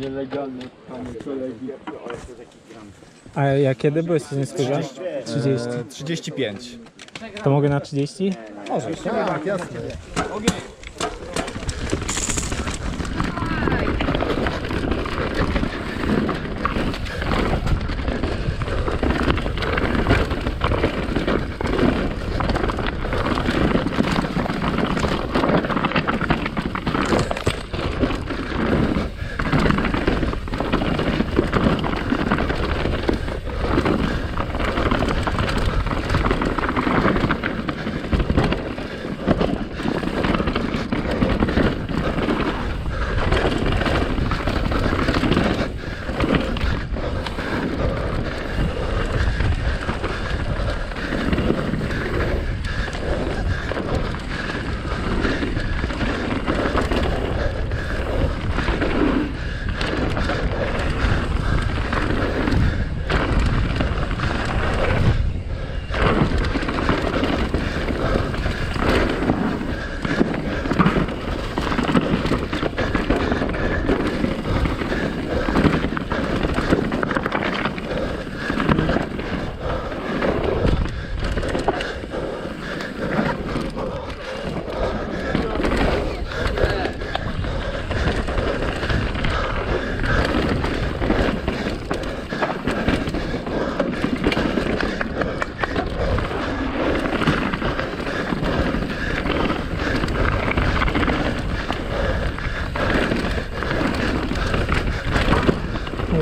nielegalne panie kolegi. A ja kiedy byłeś z skórze? 30. 35. To mogę na 30? Możesz, tak, jasne.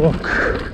boardwalk.